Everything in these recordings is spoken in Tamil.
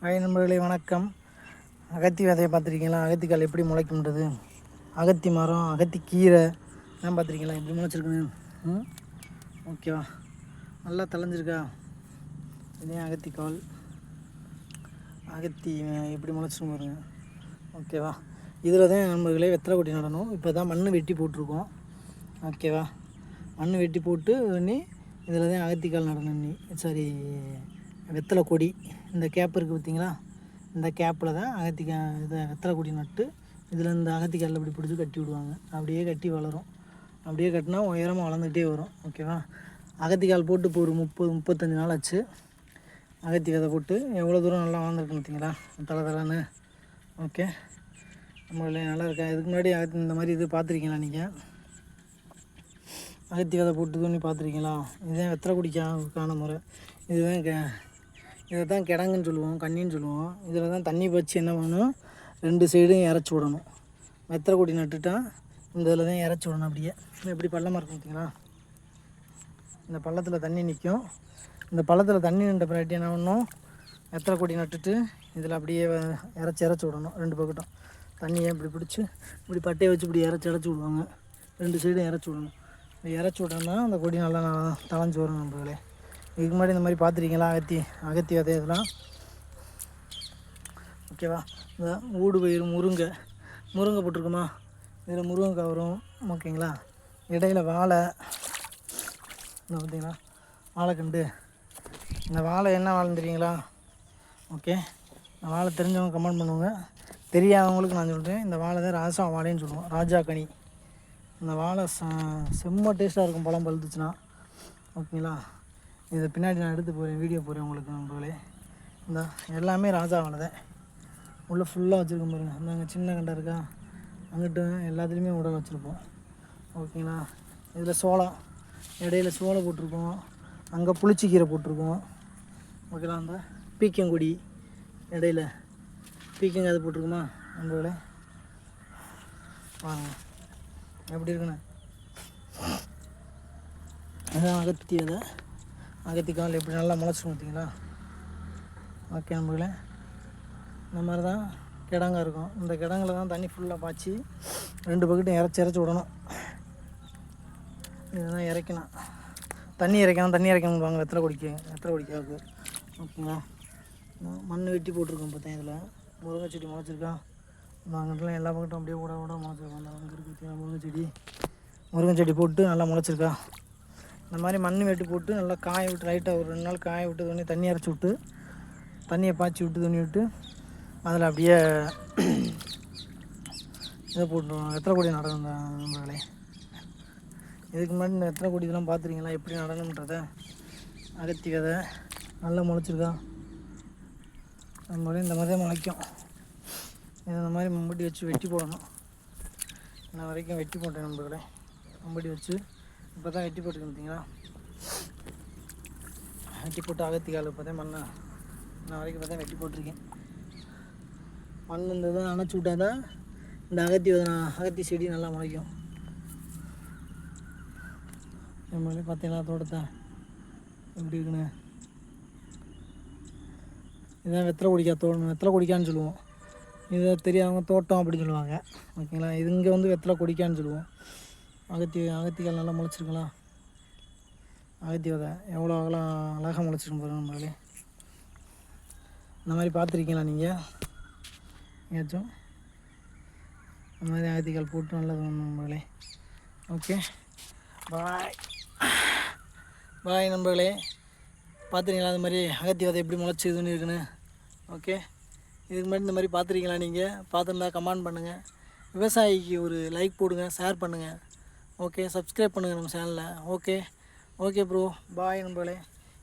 ஹாய் நண்பர்களே வணக்கம். அகத்தி விதையை பார்த்துருக்கீங்களா? அகத்திக்கால் எப்படி முளைக்கின்றது அகத்தி மரம் அகத்தி கீரை எல்லாம் பார்த்துருக்கீங்களா? எப்படி முளைச்சிருக்குன்னு? ம்? ஓகேவா நல்லா தளைஞ்சிருக்கா இதே அகத்திக்கால். அகத்தி எப்படி முளைச்சிரும் பாருங்க. ஓகேவா இதில் தான் நண்பர்களே வெத்தலை கொட்டி நடணும். இப்போ தான் மண் வெட்டி போட்டிருக்கோம். ஓகேவா மண் வெட்டி போட்டு நீ இதில் தான் அகத்திக்கால் நடணும். நீ சாரி. வெத்தலை கொடி இந்த கேப் இருக்குது பார்த்தீங்களா? இந்த கேப்பில் தான் அகத்திக்காய் இதை வெத்தலை கொடி நட்டு இதில் இந்த அகத்திக்காயில் இப்படி பிடிச்சி கட்டி விடுவாங்க. அப்படியே கட்டி வளரும். அப்படியே கட்டினா உயரமாக வளர்ந்துக்கிட்டே வரும். ஓகேவா அகத்திக்கால் போட்டு இப்போ ஒரு முப்பது முப்பத்தஞ்சு நாள் ஆச்சு. அகத்தி விதை போட்டு எவ்வளோ தூரம் நல்லா வளர்ந்துருக்கு பார்த்தீங்களா? தலை தலைன்னு. ஓகே நம்ம நல்லா இருக்கா? இதுக்கு முன்னாடி அகத்தி இந்த மாதிரி இது பார்த்துருக்கீங்களா நீங்கள் அகத்தி விதை போட்டு தண்ணி பார்த்துருக்கீங்களா? இதுதான் வெத்தலை குடிக்கான முறை. இதுதான் கே இதை தான் கிடங்குன்னு சொல்லுவோம் கண்ணின்னு சொல்லுவோம். இதில் தான் தண்ணி வச்சு என்ன பண்ணணும்? ரெண்டு சைடும் இறச்சி விடணும். மெத்தரை கொடி நட்டுட்டா இந்த இதில் தான் இறச்சி விடணும் அப்படியே. இப்படி எப்படி பள்ளமாக இருக்கும் பார்த்தீங்களா? இந்த பள்ளத்தில் தண்ணி நிற்கும் இந்த பள்ளத்தில் தண்ணி நின்ற பிராட்டி என்ன பண்ணணும்? மெத்தரை கொடி நட்டுட்டு இதில் அப்படியே இறச்சி இறச்சி விடணும் ரெண்டு பக்கட்டும். தண்ணியை இப்படி பிடிச்சி இப்படி பட்டையை வச்சு இப்படி இறச்சி இறச்சி விடுவாங்க. ரெண்டு சைடும் இறச்சி விடணும். இறச்சி விட்டோம்னா அந்த கொடி நல்லா ந- தளைஞ்சு வரும் நம்மளே இதுக்கு முன்னாடி இந்த மாதிரி பார்த்துருக்கீங்களா? அகத்தி அகத்தி விதை இதெல்லாம். ஓகேவா? இந்த ஊடு பயிர் முருங்கை. முருங்கை போட்டிருக்குமா? இதில் முருங்கைக்காய் வரும் ஓகேங்களா? இடையில் வாழை. இந்த பார்த்தீங்களா வாழைக்கண்டு. இந்த வாழை என்ன வாழைன்னு தெரியுங்களா? ஓகே. இந்த வாழை தெரிஞ்சவங்க கமெண்ட் பண்ணுவாங்க தெரியாதவங்களுக்கு நான் சொல்கிறேன் இந்த வாழை தான் ராசா வாழைன்னு சொல்லுவோம். ராஜா கனி. இந்த வாழை ச செம்ம டேஸ்ட்டாக இருக்கும் பழம் பழுத்துச்சுன்னா. ஓகேங்களா? இதை பின்னாடி நான் எடுத்து போகிறேன் வீடியோ போகிறேன் உங்களுக்கு நண்பர்களே. இந்த எல்லாமே ராஜா உள்ளே ஃபுல்லாக வச்சுருக்கோம் பாருங்க. அங்கே சின்ன கண்டை இருக்கா? அங்கிட்டு எல்லாத்துலேயுமே உடல் வச்சுருப்போம். ஓகேங்களா? இதில் சோளம். இடையில சோளம் போட்டிருக்கோம். அங்கே புளிச்சிக்கீரை போட்டிருக்கோம். ஓகேங்களா அந்த பீக்கங்குடி இடையில. பீக்கங்க அது போட்டிருக்குமா நண்பர்களே? வாங்க. எப்படி இருக்குண்ணே அதான் அகத்தியதை. விதை எப்படி நல்லா முளைச்சிடும் பார்த்தீங்களா? ஓகே நம்பளே இந்த மாதிரி தான் கிடங்கா இருக்கும். இந்த கிடங்குல தான் தண்ணி ஃபுல்லாக பாய்ச்சி ரெண்டு பக்கெட்டும் இறச்சி இறச்சி விடணும். இதுதான் இறக்கணும். தண்ணி இறைக்கணும் தண்ணி இறைக்கணும்பாங்க வெத்தலை குடிக்க வெத்தலை குடிக்காது ஓகேங்களா மண் வெட்டி போட்டிருக்கோம் பார்த்தேன் இதில். முருங்கை செடி முளைச்சிருக்கா. வாங்கிட்டுலாம் அங்கிட்டலாம் எல்லா பக்கட்டும் அப்படியே கூட கூட முளைச்சிருக்கோம் அந்த அங்கே இருக்கு முருங்கை செடி? முருங்கை செடி போட்டு நல்லா முளைச்சிருக்கா. இந்த மாதிரி மண் வெட்டி போட்டு நல்லா காய விட்டு லைட்டாக ஒரு ரெண்டு நாள் காய விட்டு துணி தண்ணி அரைச்சி விட்டு தண்ணியை பாய்ச்சி விட்டு துணி விட்டு அதில் அப்படியே இதை போட்டுருவோம். எத்தனை கோடி நடனம் இந்த நண்பர்களே? இதுக்கு முன்னாடி இந்த எத்தனை கோடி இதெல்லாம் பார்த்துருக்கீங்களா? எப்படி நடனம்ன்றத அகத்தி விதை நல்லா முளைச்சிருக்கா? நம்மளே இந்த மாதிரி தான் முளைக்கும். இந்த மாதிரி மம்பட்டி வச்சு வெட்டி போடணும். இன்ன வரைக்கும் வெட்டி போட்டேன் நண்பர்களே. மம்பட்டி வச்சு இப்போ தான் வெட்டி போட்டுருக்கு பார்த்தீங்களா? வெட்டி போட்டு அகத்தி கால் இப்போ தான் மண்ணை நான் வரைக்கும் இப்போ வெட்டி போட்டிருக்கேன். மண் இந்த தான் அணைச்சி விட்டா தான் இந்த அகத்தி அகத்தி செடி நல்லா முளைக்கும். நம்மளே பார்த்தீங்களா? தோட்டத்தை எப்படி இருக்குன்னு? இதான் வெத்தலை குடிக்கா தோட்டம் வெத்தலை குடிக்கான்னு சொல்லுவோம். இதை தெரியாதவங்க தோட்டம் அப்படின்னு சொல்லுவாங்க. ஓகேங்களா? இது இங்கே வந்து வெத்தலை குடிக்கான்னு சொல்லுவோம். அகத்தி அகத்திகள் நல்லா முளைச்சிருங்களா அகத்தி விதை எவ்வளோ அகலாம் அழகாக முளைச்சிருக்கும் பாருங்க நம்மளே. இந்த மாதிரி பார்த்துருக்கீங்களா நீங்கள் ஏதாச்சும்? இந்த மாதிரி அகத்திகள் போட்டு நல்லது நம்மளே. ஓகே. பாய். பாய் நண்பர்களே. பார்த்துருக்கீங்களா அது மாதிரி அகத்தி விதை எப்படி முளைச்சிதுன்னு இருக்குன்னு? ஓகே. இதுக்கு முன்னாடி இந்த மாதிரி பார்த்துருக்கீங்களா நீங்கள் பார்த்துருந்தா கமெண்ட் பண்ணுங்கள் விவசாயிக்கு ஒரு லைக் போடுங்க ஷேர் பண்ணுங்கள் ஓகே சப்ஸ்கிரைப் பண்ணுங்கள் நம்ம சேனலில் ஓகே ஓகே ப்ரோ பாய் நண்பர்களே.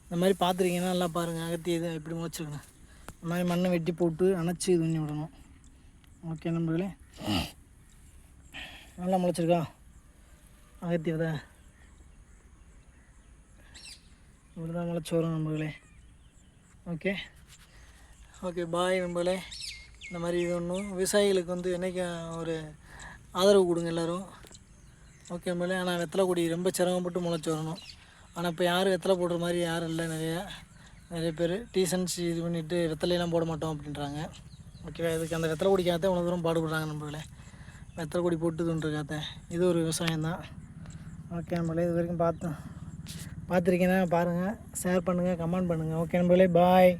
இந்த மாதிரி பார்த்துருக்கீங்கன்னா நல்லா பாருங்கள் அகத்தி இது எப்படி முளைச்சிருக்குன்னு இந்த மாதிரி மண்ணை வெட்டி போட்டு அணைச்சி இது பண்ணி விடணும். ஓகே நண்பர்களே. நல்லா முளைச்சிருக்கா? அகத்தி விதை. இப்படி தான் முளைச்சி வரும் நண்பர்களே. ஓகே. ஓகே பாய் நண்பர்களே. இந்த மாதிரி இது ஒன்றும் விவசாயிகளுக்கு வந்து என்றைக்கும் ஒரு ஆதரவு கொடுங்க எல்லோரும். ஓகே மேலே ஆனால் வெத்தலை கொடி ரொம்ப சிரமப்பட்டு முளைச்சி வரணும். ஆனால் இப்போ யாரும் வெத்தலை போடுற மாதிரி யாரும் இல்லை நிறைய. நிறைய பேர் டீசன்ஸ் இது பண்ணிவிட்டு வெத்தலையெல்லாம் போட மாட்டோம் அப்படின்றாங்க. ஓகேவா? இதுக்கு அந்த வெத்தலை கொடிக்காத இவ்வளோ தூரம் பாடுபடுறாங்க நம்மளே வெத்தலை கொடி போட்டு தோன்றிருக்காத்த இது ஒரு விவசாயம் தான். ஓகே நம்மளே இது வரைக்கும் பார்த்தோம் பார்த்துருக்கீங்கன்னா பாருங்கள் ஷேர் பண்ணுங்கள் கமெண்ட் பண்ணுங்கள் ஓகே நம்மளே பாய்